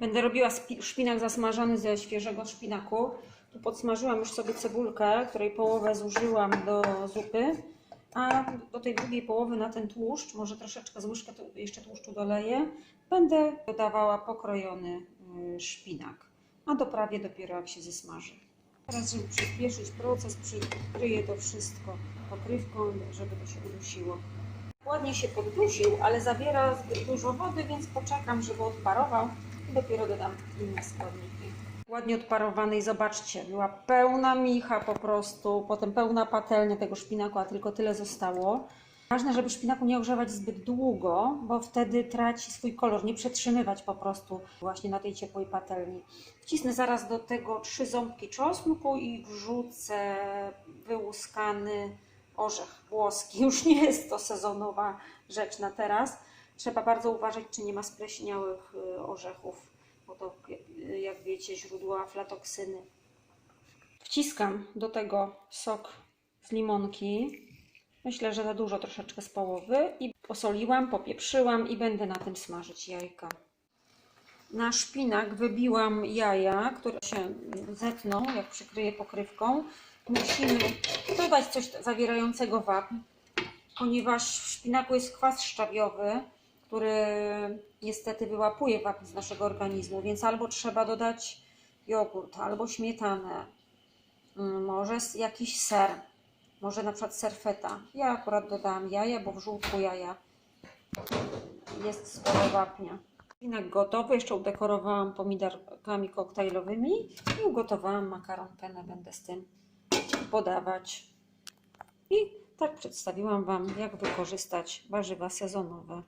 Będę robiła szpinak zasmażany ze świeżego szpinaku. Tu podsmażyłam już sobie cebulkę, której połowę zużyłam do zupy. A do tej drugiej połowy na ten tłuszcz, może troszeczkę z łyżkę jeszcze tłuszczu doleję, będę dodawała pokrojony y, szpinak. A doprawię dopiero jak się zesmaży. Teraz, żeby przyspieszyć proces, przykryję to wszystko pokrywką, żeby to się udusiło. Ładnie się poddusił, ale zawiera dużo wody, więc poczekam, żeby odparował dopiero dodam inne składniki. Ładnie odparowany i zobaczcie, była pełna micha po prostu, potem pełna patelnia tego szpinaku, a tylko tyle zostało. Ważne, żeby szpinaku nie ogrzewać zbyt długo, bo wtedy traci swój kolor, nie przetrzymywać po prostu właśnie na tej ciepłej patelni. Wcisnę zaraz do tego trzy ząbki czosnku i wrzucę wyłuskany orzech włoski. Już nie jest to sezonowa rzecz na teraz. Trzeba bardzo uważać, czy nie ma spleśniałych y, orzechów, bo to, y, jak wiecie, źródło aflatoksyny. Wciskam do tego sok z limonki. Myślę, że za dużo troszeczkę z połowy. I posoliłam, popieprzyłam i będę na tym smażyć jajka. Na szpinak wybiłam jaja, które się zetną, jak przykryję pokrywką. Musimy dodać coś zawierającego wapń, ponieważ w szpinaku jest kwas szczawiowy, który niestety wyłapuje wapń z naszego organizmu, więc albo trzeba dodać jogurt, albo śmietanę, mm, może jakiś ser, może na przykład serfeta. Ja akurat dodałam jaja, bo w żółtku jaja jest sporo wapnia. Szpinak gotowy, jeszcze udekorowałam pomidorkami koktajlowymi i ugotowałam makaron penne, będę z tym podawać. I tak przedstawiłam Wam, jak wykorzystać warzywa sezonowe